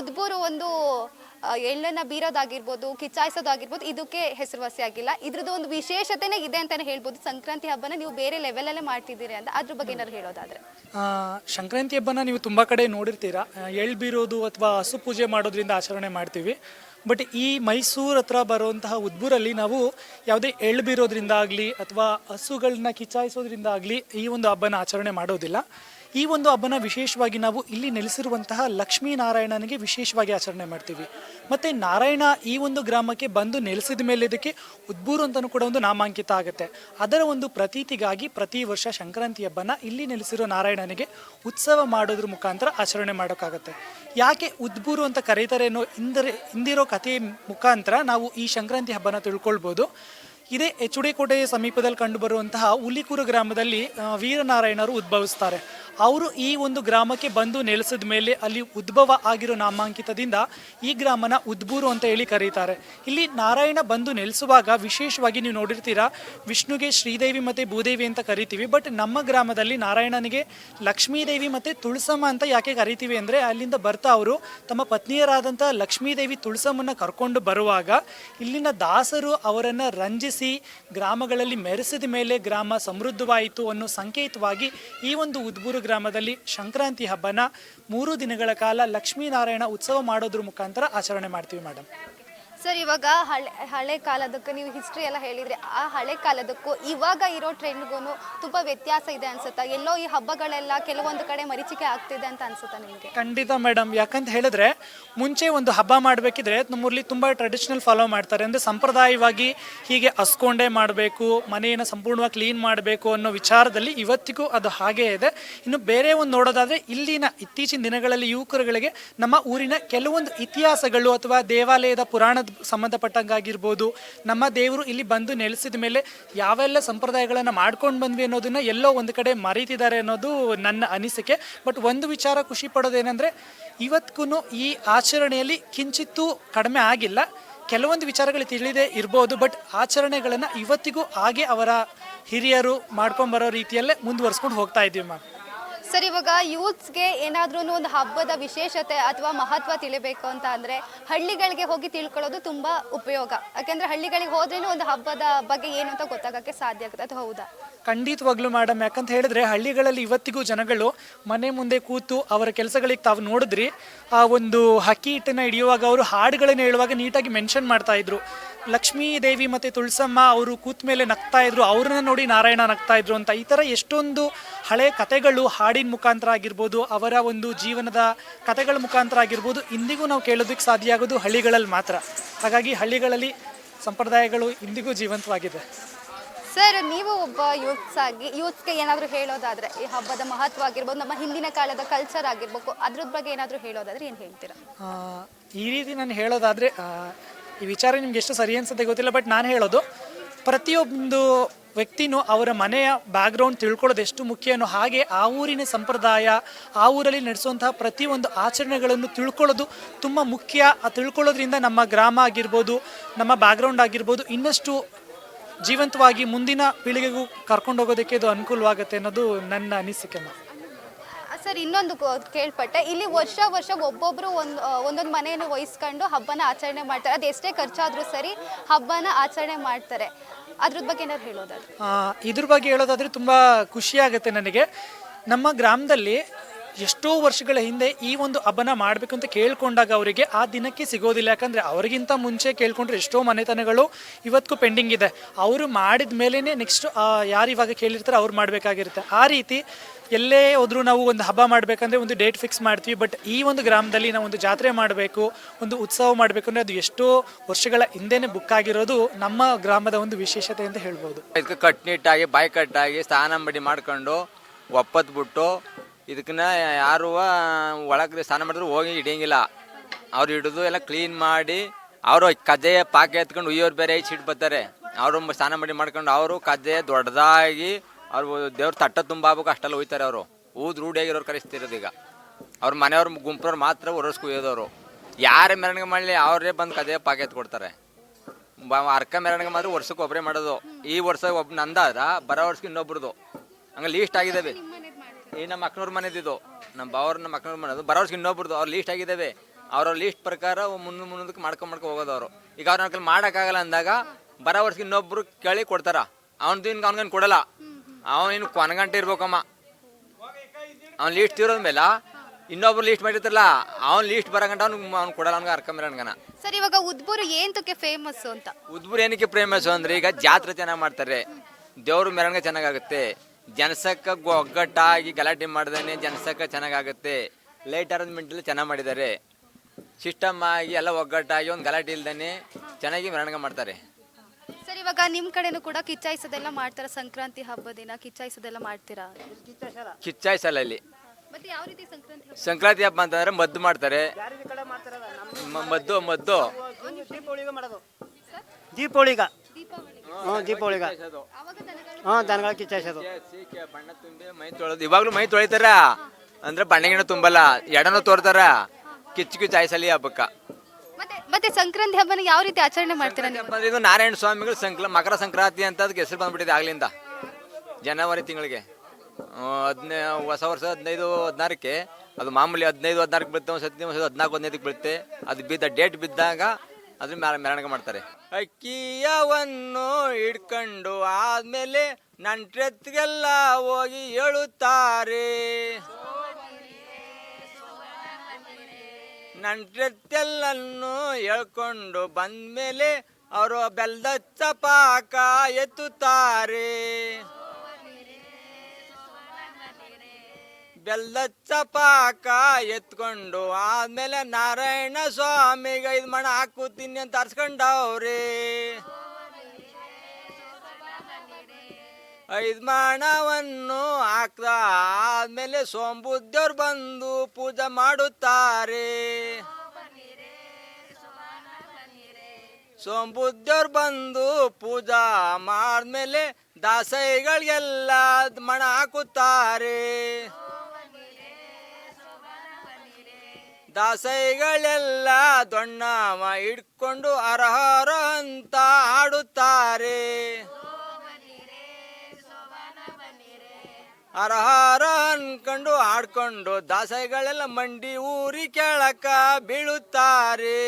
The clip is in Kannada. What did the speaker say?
ಉದ್ಬೂರು ಒಂದು ಎಳ್ಳನ್ನ ಬೀರೋದಾಗಿರ್ಬೋದು, ಕಿಚ್ಚಾಯಿಸೋದಾಗಿರ್ಬೋದು, ಇದಕ್ಕೆ ಹೆಸರುವಾಸಿ ಆಗಿಲ್ಲ. ಇದ್ರದ್ದು ಒಂದು ವಿಶೇಷತೆನೇ ಇದೆ ಅಂತಾನೆ ಹೇಳ್ಬೋದು. ಸಂಕ್ರಾಂತಿ ಹಬ್ಬನ ನೀವು ಬೇರೆ ಲೆವೆಲಲ್ಲೇ ಮಾಡ್ತಿದ್ದೀರಿ ಅಂತ ಅದ್ರ ಬಗ್ಗೆ ಏನಾದ್ರು ಹೇಳೋದಾದ್ರೆ. ಸಂಕ್ರಾಂತಿ ಹಬ್ಬನ ನೀವು ತುಂಬ ಕಡೆ ನೋಡಿರ್ತೀರಾ. ಎಳ್ಳು ಬೀರೋದು ಅಥವಾ ಹಸು ಪೂಜೆ ಮಾಡೋದ್ರಿಂದ ಆಚರಣೆ ಮಾಡ್ತೀವಿ. ಬಟ್ ಈ ಮೈಸೂರು ಹತ್ರ ಬರುವಂತಹ ಉದ್ಬೂರಲ್ಲಿ ನಾವು ಯಾವುದೇ ಎಳ್ಳು ಬೀರೋದ್ರಿಂದ ಆಗಲಿ ಅಥವಾ ಹಸುಗಳನ್ನ ಕಿಚ್ಚಾಯಿಸೋದ್ರಿಂದ ಆಗಲಿ ಈ ಒಂದು ಹಬ್ಬನ ಆಚರಣೆ ಮಾಡೋದಿಲ್ಲ. ಈ ಒಂದು ಹಬ್ಬನ ವಿಶೇಷವಾಗಿ ನಾವು ಇಲ್ಲಿ ನೆಲೆಸಿರುವಂತಹ ಲಕ್ಷ್ಮೀನಾರಾಯಣನಿಗೆ ವಿಶೇಷವಾಗಿ ಆಚರಣೆ ಮಾಡ್ತೀವಿ. ಮತ್ತು ನಾರಾಯಣ ಈ ಒಂದು ಗ್ರಾಮಕ್ಕೆ ಬಂದು ನೆಲೆಸಿದ ಮೇಲೆ ಇದಕ್ಕೆ ಉದ್ಬೂರು ಅಂತಲೂ ಕೂಡ ಒಂದು ನಾಮಾಂಕಿತ ಆಗುತ್ತೆ. ಅದರ ಒಂದು ಪ್ರತೀತಿಗಾಗಿ ಪ್ರತಿ ವರ್ಷ ಸಂಕ್ರಾಂತಿ ಹಬ್ಬನ ಇಲ್ಲಿ ನೆಲೆಸಿರೋ ನಾರಾಯಣನಿಗೆ ಉತ್ಸವ ಮಾಡೋದ್ರ ಮುಖಾಂತರ ಆಚರಣೆ ಮಾಡೋಕ್ಕಾಗುತ್ತೆ. ಯಾಕೆ ಉದ್ಬೂರು ಅಂತ ಕರೀತಾರೆ ಅನ್ನೋ ಹಿಂದರೆ ಹಿಂದಿರೋ ಕಥೆಯ ಮುಖಾಂತರ ನಾವು ಈ ಸಂಕ್ರಾಂತಿ ಹಬ್ಬನ ತಿಳ್ಕೊಳ್ಬೋದು. ಇದೇ ಎಚ್ ಡಿ ಕೋಟೆಯ ಸಮೀಪದಲ್ಲಿ ಕಂಡುಬರುವಂತಹ ಹುಲಿಕೂರು ಗ್ರಾಮದಲ್ಲಿ ವೀರನಾರಾಯಣರು ಉದ್ಭವಿಸ್ತಾರೆ. ಅವರು ಈ ಒಂದು ಗ್ರಾಮಕ್ಕೆ ಬಂದು ನೆಲೆಸಿದ ಮೇಲೆ ಅಲ್ಲಿ ಉದ್ಭವ ಆಗಿರೋ ನಾಮಾಂಕಿತದಿಂದ ಈ ಗ್ರಾಮನ ಉದ್ಬೂರು ಅಂತ ಹೇಳಿ ಕರೀತಾರೆ. ಇಲ್ಲಿ ನಾರಾಯಣ ಬಂದು ನೆಲೆಸುವಾಗ ವಿಶೇಷವಾಗಿ ನೀವು ನೋಡಿರ್ತೀರಾ, ವಿಷ್ಣುಗೆ ಶ್ರೀದೇವಿ ಮತ್ತು ಭೂದೇವಿ ಅಂತ ಕರಿತೀವಿ ಬಟ್ ನಮ್ಮ ಗ್ರಾಮದಲ್ಲಿ ನಾರಾಯಣನಿಗೆ ಲಕ್ಷ್ಮೀದೇವಿ ಮತ್ತು ತುಳಸಮ್ಮ ಅಂತ ಯಾಕೆ ಕರಿತೀವಿ ಅಂದರೆ ಅಲ್ಲಿಂದ ಬರ್ತಾ ಅವರು ತಮ್ಮ ಪತ್ನಿಯರಾದಂಥ ಲಕ್ಷ್ಮೀದೇವಿ ತುಳಸಮ್ಮನ್ನ ಕರ್ಕೊಂಡು ಬರುವಾಗ ಇಲ್ಲಿನ ದಾಸರು ಅವರನ್ನು ರಂಜಿಸಿ ಗ್ರಾಮಗಳಲ್ಲಿ ಮೆರೆಸಿದ ಮೇಲೆ ಗ್ರಾಮ ಸಮೃದ್ಧವಾಯಿತು ಅನ್ನೋ ಸಂಕೇತವಾಗಿ ಈ ಒಂದು ಉದ್ಬೂರು ಗ್ರಾಮದಲ್ಲಿ ಸಂಕ್ರಾಂತಿ ಹಬ್ಬನ ಮೂರು ದಿನಗಳ ಕಾಲ ಲಕ್ಷ್ಮೀನಾರಾಯಣ ಉತ್ಸವ ಮಾಡೋದ್ರ ಮುಖಾಂತರ ಆಚರಣೆ ಮಾಡ್ತೀವಿ ಮೇಡಮ್ ಸರ್, ಇವಾಗ ಹಳೆ ಹಳೆ ಕಾಲದಕ್ಕೆ ನೀವು ಹಿಸ್ಟ್ರಿ ಎಲ್ಲ ಹೇಳಿದ್ರಿ, ಆ ಹಳೆ ಕಾಲದಕ್ಕೂ ಇವಾಗ ಇರೋ ಟ್ರೆಂಡ್ಗೂ ತುಂಬ ವ್ಯತ್ಯಾಸ ಇದೆ ಅನ್ಸುತ್ತಾ? ಎಲ್ಲೋ ಈ ಹಬ್ಬಗಳೆಲ್ಲ ಕೆಲವೊಂದು ಕಡೆ ಮರೀಚಿಕೆ ಆಗ್ತಿದೆ ಅಂತ ಅನ್ಸುತ್ತಾ ನಿಮಗೆ? ಖಂಡಿತ ಮೇಡಮ್ ಯಾಕಂತ ಹೇಳಿದ್ರೆ, ಮುಂಚೆ ಒಂದು ಹಬ್ಬ ಮಾಡಬೇಕಿದ್ರೆ ನಮ್ಮೂರಲ್ಲಿ ತುಂಬ ಟ್ರೆಡಿಷನಲ್ ಫಾಲೋ ಮಾಡ್ತಾರೆ. ಅಂದರೆ ಸಂಪ್ರದಾಯವಾಗಿ ಹೀಗೆ ಹಸ್ಕೊಂಡೇ ಮಾಡಬೇಕು, ಮನೆಯನ್ನು ಸಂಪೂರ್ಣವಾಗಿ ಕ್ಲೀನ್ ಮಾಡಬೇಕು ಅನ್ನೋ ವಿಚಾರದಲ್ಲಿ ಇವತ್ತಿಗೂ ಅದು ಹಾಗೇ ಇದೆ. ಇನ್ನು ಬೇರೆ ಒಂದು ನೋಡೋದಾದ್ರೆ, ಇಲ್ಲಿನ ಇತ್ತೀಚಿನ ದಿನಗಳಲ್ಲಿ ಯುವಕರುಗಳಿಗೆ ನಮ್ಮ ಊರಿನ ಕೆಲವೊಂದು ಇತಿಹಾಸಗಳು ಅಥವಾ ದೇವಾಲಯದ ಪುರಾಣದ ಸಂಬಂಧಪಟ್ಟಂಗಾಗಿರ್ಬೋದು. ನಮ್ಮ ದೇವರು ಇಲ್ಲಿ ಬಂದು ನೆಲೆಸಿದ ಮೇಲೆ ಯಾವೆಲ್ಲ ಸಂಪ್ರದಾಯಗಳನ್ನು ಮಾಡ್ಕೊಂಡು ಬಂದ್ವಿ ಅನ್ನೋದನ್ನ ಎಲ್ಲೋ ಒಂದು ಕಡೆ ಮರೀತಿದ್ದಾರೆ ಅನ್ನೋದು ನನ್ನ ಅನಿಸಿಕೆ. ಬಟ್ ಒಂದು ವಿಚಾರ ಖುಷಿ ಪಡೋದೇನೆಂದರೆ ಇವತ್ತಿಗೂ ಈ ಆಚರಣೆಯಲ್ಲಿ ಕಿಂಚಿತ್ತೂ ಕಡಿಮೆ ಆಗಿಲ್ಲ. ಕೆಲವೊಂದು ವಿಚಾರಗಳು ತಿಳಿದೇ ಇರ್ಬೋದು, ಬಟ್ ಆಚರಣೆಗಳನ್ನು ಇವತ್ತಿಗೂ ಹಾಗೆ ಅವರ ಹಿರಿಯರು ಮಾಡ್ಕೊಂಬರೋ ರೀತಿಯಲ್ಲೇ ಮುಂದುವರ್ಸ್ಕೊಂಡು ಹೋಗ್ತಾ ಇದ್ದೀವಿ ಮ್ಯಾಮ್. ಸರ್, ಇವಾಗ ಯೂತ್ಸ್ಗೆ ಏನಾದ್ರೂ ಒಂದು ಹಬ್ಬದ ವಿಶೇಷತೆ ಅಥವಾ ಮಹತ್ವ ತಿಳಿಬೇಕು ಅಂತ ಅಂದ್ರೆ ಹಳ್ಳಿಗಳಿಗೆ ಹೋಗಿ ತಿಳ್ಕೊಳ್ಳೋದು ತುಂಬಾ ಉಪಯೋಗ. ಯಾಕೆಂದ್ರೆ ಹಳ್ಳಿಗಳಿಗೆ ಹೋದ್ರೆ ಒಂದು ಹಬ್ಬದ ಬಗ್ಗೆ ಏನು ಅಂತ ಗೊತ್ತಾಗಕ್ಕೆ ಸಾಧ್ಯ ಆಗುತ್ತೆ. ಅದು ಹೌದಾ? ಖಂಡಿತವಾಗ್ಲೂ ಮೇಡಮ್ ಯಾಕಂತ ಹೇಳಿದ್ರೆ ಹಳ್ಳಿಗಳಲ್ಲಿ ಇವತ್ತಿಗೂ ಜನಗಳು ಮನೆ ಮುಂದೆ ಕೂತು ಅವರ ಕೆಲಸಗಳಿಗೆ ತಾವು ನೋಡಿದ್ರಿ. ಆ ಒಂದು ಹಕ್ಕಿ ಹಿಟ್ಟನ್ನ ಹಿಡಿಯುವಾಗ ಅವರು ಹಾಡುಗಳನ್ನ ಹೇಳುವಾಗ ನೀಟಾಗಿ ಮೆನ್ಷನ್ ಮಾಡ್ತಾ ಇದ್ರು. ಲಕ್ಷ್ಮೀ ದೇವಿ ಮತ್ತೆ ತುಳಸಮ್ಮ ಅವರು ಕೂತ್ ಮೇಲೆ ನಗ್ತಾ ಇದ್ರು. ಅವ್ರನ್ನ ನೋಡಿ ನಾರಾಯಣ ನಗ್ತಾ ಇದ್ರು ಅಂತ. ಈ ಥರ ಎಷ್ಟೊಂದು ಹಳೆ ಕತೆಗಳು ಹಾಡಿನ ಮುಖಾಂತರ ಆಗಿರ್ಬೋದು ಅವರ ಒಂದು ಜೀವನದ ಕಥೆಗಳ ಮುಖಾಂತರ ಆಗಿರ್ಬೋದು ಇಂದಿಗೂ ನಾವು ಕೇಳೋದಕ್ಕೆ ಸಾಧ್ಯ ಆಗೋದು ಹಳ್ಳಿಗಳಲ್ಲಿ ಮಾತ್ರ. ಹಾಗಾಗಿ ಹಳ್ಳಿಗಳಲ್ಲಿ ಸಂಪ್ರದಾಯಗಳು ಇಂದಿಗೂ ಜೀವಂತವಾಗಿದೆ. ಸರ್ ನೀವು ಒಬ್ಬ ಯೂತ್ಸ್ ಆಗಿ ಯೂತ್ಸ್ಗೆ ಏನಾದರೂ ಹೇಳೋದಾದರೆ ಈ ಹಬ್ಬದ ಮಹತ್ವ ಆಗಿರ್ಬೋದು ನಮ್ಮ ಹಿಂದಿನ ಕಾಲದ ಕಲ್ಚರ್ ಆಗಿರ್ಬೇಕು ಅದ್ರ ಬಗ್ಗೆ ಏನಾದರೂ ಹೇಳೋದಾದರೆ ಏನು ಹೇಳ್ತೀರಾ? ಈ ರೀತಿ ನಾನು ಹೇಳೋದಾದರೆ ಈ ವಿಚಾರ ನಿಮ್ಗೆ ಎಷ್ಟು ಸರಿ ಅನ್ಸುತ್ತೆ ಗೊತ್ತಿಲ್ಲ ಬಟ್ ನಾನು ಹೇಳೋದು ಪ್ರತಿಯೊಂದು ವ್ಯಕ್ತಿನೂ ಅವರ ಮನೆಯ ಬ್ಯಾಕ್ಗ್ರೌಂಡ್ ತಿಳ್ಕೊಳ್ಳೋದು ಎಷ್ಟು ಮುಖ್ಯನೋ ಹಾಗೆ ಆ ಊರಿನ ಸಂಪ್ರದಾಯ, ಆ ಊರಲ್ಲಿ ನಡೆಸುವಂತಹ ಪ್ರತಿಯೊಂದು ಆಚರಣೆಗಳನ್ನು ತಿಳ್ಕೊಳ್ಳೋದು ತುಂಬ ಮುಖ್ಯ. ಆ ತಿಳ್ಕೊಳ್ಳೋದ್ರಿಂದ ನಮ್ಮ ಗ್ರಾಮ ಆಗಿರ್ಬೋದು, ನಮ್ಮ ಬ್ಯಾಕ್ಗ್ರೌಂಡ್ ಆಗಿರ್ಬೋದು ಇನ್ನಷ್ಟು ಜೀವಂತವಾಗಿ ಮುಂದಿನ ಪೀಳಿಗೆಗೂ ಕರ್ಕೊಂಡೋಗೋದಕ್ಕೆ ಇದು ಅನುಕೂಲವಾಗುತ್ತೆ ಅನ್ನೋದು ನನ್ನ ಅನಿಸಿಕೆ. ಸರ್, ಇನ್ನೊಂದು ಕೇಳ್ಪಟ್ಟೆ. ಇಲ್ಲಿ ವರ್ಷ ವರ್ಷ ಒಬ್ಬೊಬ್ರು ಒಂದು ಒಂದೊಂದು ಮನೆಯನ್ನು ವಹಿಸ್ಕೊಂಡು ಹಬ್ಬನ ಆಚರಣೆ ಮಾಡ್ತಾರೆ. ಅದು ಎಷ್ಟೇ ಖರ್ಚಾದರೂ ಸರಿ ಹಬ್ಬನ ಆಚರಣೆ ಮಾಡ್ತಾರೆ. ಅದ್ರ ಬಗ್ಗೆ ಏನಾದ್ರು ಹೇಳೋದಾದ್ರೆ? ಇದ್ರ ಬಗ್ಗೆ ಹೇಳೋದಾದ್ರೆ ತುಂಬ ಖುಷಿಯಾಗುತ್ತೆ ನನಗೆ. ನಮ್ಮ ಗ್ರಾಮದಲ್ಲಿ ಎಷ್ಟೋ ವರ್ಷಗಳ ಹಿಂದೆ ಈ ಒಂದು ಹಬ್ಬನ ಮಾಡಬೇಕು ಅಂತ ಕೇಳ್ಕೊಂಡಾಗ ಅವರಿಗೆ ಆ ದಿನಕ್ಕೆ ಸಿಗೋದಿಲ್ಲ. ಯಾಕಂದರೆ ಅವರಿಗಿಂತ ಮುಂಚೆ ಕೇಳ್ಕೊಂಡ್ರೆ ಎಷ್ಟೋ ಮನೆತನಗಳು ಇವತ್ತಿಗೂ ಪೆಂಡಿಂಗ್ ಇದೆ. ಅವರು ಮಾಡಿದ ಮೇಲೇ ನೆಕ್ಸ್ಟ್ ಯಾರು ಇವಾಗ ಕೇಳಿರ್ತಾರೆ ಅವ್ರು ಮಾಡಬೇಕಾಗಿರುತ್ತೆ. ಆ ರೀತಿ ಎಲ್ಲೇ ಹೋದ್ರೂ ನಾವು ಒಂದು ಹಬ್ಬ ಮಾಡಬೇಕಂದ್ರೆ ಒಂದು ಡೇಟ್ ಫಿಕ್ಸ್ ಮಾಡ್ತೀವಿ. ಬಟ್ ಈ ಒಂದು ಗ್ರಾಮದಲ್ಲಿ ನಾವು ಒಂದು ಜಾತ್ರೆ ಮಾಡಬೇಕು, ಒಂದು ಉತ್ಸವ ಮಾಡಬೇಕು ಅಂದರೆ ಅದು ಎಷ್ಟೋ ವರ್ಷಗಳ ಹಿಂದೆನೇ ಬುಕ್ ಆಗಿರೋದು ನಮ್ಮ ಗ್ರಾಮದ ಒಂದು ವಿಶೇಷತೆ ಅಂತ ಹೇಳ್ಬೋದು. ಇದಕ್ಕೆ ಕಟ್ನಿಟ್ಟಾಗಿ, ಬಾಯಿ ಕಟ್ಟಾಗಿ ಸ್ನಾನ ಮಾಡಿ ಮಾಡ್ಕೊಂಡು ಒಪ್ಪತ್ತು ಬಿಟ್ಟು ಇದಕ್ಕನ್ನ ಯಾರು ಒಳಗೆ ಸ್ನಾನ ಮಾಡಿದ್ರು ಹೋಗಿ ಹಿಡಿಯಂಗಿಲ್ಲ. ಅವ್ರು ಹಿಡಿದು ಎಲ್ಲ ಕ್ಲೀನ್ ಮಾಡಿ ಅವರು ಕಜ್ಜೆಯ ಪಾಕೆ ಎತ್ಕೊಂಡು ಉಯ್ಯೋರು ಬೇರೆ ಸಿಟ್ಟು ಬರ್ತಾರೆ. ಅವರು ಸ್ನಾನ ಮಾಡಿ ಮಾಡ್ಕೊಂಡು ಅವರು ಕದೆ ದೊಡ್ಡದಾಗಿ ಅವ್ರು ದೇವ್ರ ತಟ್ಟ ತುಂಬ ಆಗ್ಬೇಕು, ಅಷ್ಟೆಲ್ಲ ಹೋಯ್ತಾರೆ ಅವರು. ಊದ್ ರೂಢಿಯಾಗಿರೋರು ಕರೆಸ್ತಿರೋದು ಈಗ. ಅವ್ರ ಮನೆಯವ್ರ ಗುಂಪ್ರವ್ರು ಮಾತ್ರ ಹೊರಸ್ಕು ಒಯ್ಯೋದವರು ಯಾರೇ ಮೆರವಣಿಗೆ ಮಾಡಲಿ, ಅವರೇ ಬಂದು ಕದೇ ಪಾಕೆತ್ ಕೊಡ್ತಾರೆ. ಅರ್ಕ ಮೆರವಣಿಗೆ ಮಾತ್ರ ವರ್ಷಕ್ಕೆ ಒಬ್ಬರೇ ಮಾಡೋದು. ಈ ವರ್ಷ ಒಬ್ಬ ನಂದಾದ್ರ ಬರೋ ವರ್ಷಕ್ಕೆ ಇನ್ನೊಬ್ರದು. ಹಂಗೆ ಲೀಸ್ಟ್ ಆಗಿದ್ದಾವೆ ಈ ನಮ್ಮ ಅಕ್ಕನವ್ರ ಮನೆದಿದ್ದು ನಮ್ಮ ಬಾವ್ರ ನಮ್ಮ ಅಕ್ಕನವ್ರ ಮನೆದು. ಬರೋ ವರ್ಷಕ್ಕೆ ಇನ್ನೊಬ್ರದ್ದು ಅವ್ರು ಲೀಸ್ಟ್ ಆಗಿದ್ದಾವೆ ಅವರ ಲೀಸ್ಟ್ ಪ್ರಕಾರ ಮುಂದೆ, ಮುಂದಕ್ಕೆ ಮಾಡ್ಕೊಂಡು ಮಾಡ್ಕೊ ಹೋಗೋದು ಈಗ ಅವ್ರ ಮಾಡೋಕ್ಕಾಗಲ್ಲ ಅಂದಾಗ ಬರೋ ವರ್ಷಕ್ಕೆ ಇನ್ನೊಬ್ರು ಕೇಳಿ ಕೊಡ್ತಾರ. ಅವ್ನದ್ದು ಹಿಂಗೆ, ಅವ್ನಿಗೇನು ಕೊಡಲ್ಲ. ಅವನು ಇನ್ನು ಕೊನಗಂಟೆ ಇರ್ಬೇಕಮ್ಮ. ಅವ್ನು ಲೀಸ್ಟ್ ಇರೋದ ಮೇಲೆ ಇನ್ನೊಬ್ರು ಲೀಸ್ಟ್ ಮಾಡಿರ್ತಾರಲ್ಲ ಅವ್ನು ಲೀಸ್ಟ್ ಬರೋಗಂಟ ಅವ್ನು ಅವ್ನು ಕೊಡಲ್ಲ ಅವ್ನಿಗೆ ಅರ್ಕೊಂಬಿರೋನ್ಗನ ಸರ್ ಇವಾಗ ಉದ್ಬೂರು ಏಂತಕ್ಕೆ ಫೇಮಸ್ ಅಂತ? ಉದ್ಬೂರು ಏನಕ್ಕೆ ಫೇಮಸ್ ಅಂದ್ರೆ ಈಗ ಜಾತ್ರೆ ಚೆನ್ನಾಗಿ ಮಾಡ್ತಾರೆ. ದೇವ್ರ ಮೆರವಣಿಗೆ ಚೆನ್ನಾಗಾಗುತ್ತೆ. ಜನಸಕ್ಕ ಒಗ್ಗಟ್ಟಾಗಿ ಗಲಾಟೆ ಮಾಡ್ದೇನೆ ಜನಸಕ್ಕ ಚೆನ್ನಾಗಾಗುತ್ತೆ. ಲೈಟ್ ಅರೇಂಜ್ಮೆಂಟಲ್ಲಿ ಚೆನ್ನಾಗಿ ಮಾಡಿದ್ದಾರೆ. ಸಿಸ್ಟಮ್ ಆಗಿ ಎಲ್ಲ ಒಗ್ಗಟ್ಟಾಗಿ ಒಂದು ಗಲಾಟೆ ಇಲ್ದೇನೆ ಚೆನ್ನಾಗಿ ಮೆರವಣಿಗೆ ಮಾಡ್ತಾರೆ. ಸರ್ ಇವಾಗ ನಿಮ್ ಕಡೆನೂ ಕೂಡ ಕಿಚ್ಚಾಯಿಸೋದೆಲ್ಲ ಮಾಡ್ತಾರ ಸಂಕ್ರಾಂತಿ ಹಬ್ಬದ ದಿನ? ಕಿಚ್ಚಾಯಿಸೋದೆಲ್ಲ ಮಾಡ್ತೀರಾ? ಕಿಚ್ಚಾಯಿಸಲ್ಲ ಇಲ್ಲಿ. ಮತ್ತೆ ಯಾವ ರೀತಿ ಸಂಕ್ರಾಂತಿ ಹಬ್ಬ? ಸಂಕ್ರಾಂತಿ ಹಬ್ಬ ಅಂತಂದ್ರೆ ಮದ್ದು ಮಾಡ್ತಾರೆ. ಮ- ಮದ್ದು ಮದ್ದು. ದೀಪಾವಳಿಗ. ಮಾಡೋದು ದೀಪಾವಳಿಗ. ದೀಪಾವಳಿ ಹ್ಞೂ ದೀಪಾವಳಿಗ. ಅವಾಗ ದನಗಳು ಕಿಚ್ಚಾಯಿಸೋದು. ಬಣ್ಣ ತುಂಬಿ ಮೈ ತೊಳೆದು ಇವಾಗ್ಲೂ ಮೈ ತೊಳಿತಾರ? ಅಂದ್ರೆ ಬಣ್ಣಗಿನ ತುಂಬಲ್ಲ ಎಡನೂ ತೋರ್ತಾರ? ಕಿಚ್ಚು ಕಿಚ್ಚು ಆಯ್ಸಲಿ ಹಬ್ಬಕ್ಕ. ಮತ್ತೆ ಮತ್ತೆ ಸಂಕ್ರಾಂತಿ ಹಬ್ಬನ ಯಾವ ರೀತಿ ಆಚರಣೆ ಮಾಡ್ತೀರಾ ನೀವು? ಅಂದ್ರೆ ಇದು ನಾರಾಯಣ ಸ್ವಾಮಿಗಳು ಸಂಕ್ಲ ಮಕರ ಸಂಕ್ರಾಂತಿ ಅಂತ ಅದಕ್ಕೆ ಹೆಸರು ಬಂದ್ಬಿಟ್ಟಿದೆ ಆಗ್ಲಿಂದ. ಜನವರಿ ತಿಂಗಳಿಗೆ. ಹದಿನೈ ಹೊಸ ವರ್ಷ ಹದಿನೈದು ಹದಿನಾರಕ್ಕೆ. ಅದು ಮಾಮೂಲಿ ಹದಿನೈದು ಹದಿನಾರಕ್ಕೆ ಬೀಳುತ್ತೆ ಒಂದು ಸತಿ ಒಂದು ಹದಿನಾಲ್ಕು ಹದಿನೈದಕ್ಕೆ ಬೀಳುತ್ತೆ ಅದು ಬಿದ್ದ ಡೇಟ್ ಬಿದ್ದಾಗ ಅದ್ರ ಮೇಲೆ ಮೆರವಣಿಗೆ ಮಾಡ್ತಾರೆ. ಅಕ್ಕಿಯವನ್ನು ಹಿಡ್ಕೊಂಡು ಆದ್ಮೇಲೆ ನಂಟ್ರೆತ್ಗೆಲ್ಲ ಹೋಗಿ ಹೇಳುತ್ತಾರೆ ನಂಟ್ರೆತ್ತೆಲ್ಲನ್ನು ಹೇಳ್ಕೊಂಡು ಬಂದ್ಮೇಲೆ ಅವರು ಬೆಲ್ದ ಚಪಾಕ ಎತ್ತುತ್ತಾರೆ. ಬೆಲ್ದ ಚಪಾಕ ಎತ್ಕೊಂಡು ಆದ್ಮೇಲೆ ನಾರಾಯಣ ಸ್ವಾಮಿಗೆ ಇದು ಮಣ ಹಾಕುತ್ತೀನಿ ಅಂತ ಅರ್ಸ್ಕೊಂಡವ್ರೆ. ಐದು ಮಾಣವನ್ನು ಹಾಕ್ದ ಆದ್ಮೇಲೆ ಸೋಂಬುದ್ಧವ್ರು ಬಂದು ಪೂಜೆ ಮಾಡುತ್ತಾರೆ. ಸೋಂಬುದ್ಧವ್ರು ಬಂದು ಪೂಜಾ ಮಾಡಿದ್ಮೇಲೆ ದಾಸೈಗಳಿಗೆಲ್ಲ ಮಣ ಹಾಕುತ್ತಾರೆ. ದಾಸೈಗಳೆಲ್ಲ ದೊಣ್ಣವ ಹಿಡ್ಕೊಂಡು ಅರಹರ ಅಂತ ಆಡುತ್ತಾರೆ ಹರಹರ ಅನ್ಕೊಂಡು ಆಡ್ಕೊಂಡು ದಾಸೈಗಳೆಲ್ಲ ಮಂಡಿ ಊರಿ ಕೆಳಕ ಬೀಳುತ್ತಾರೆ.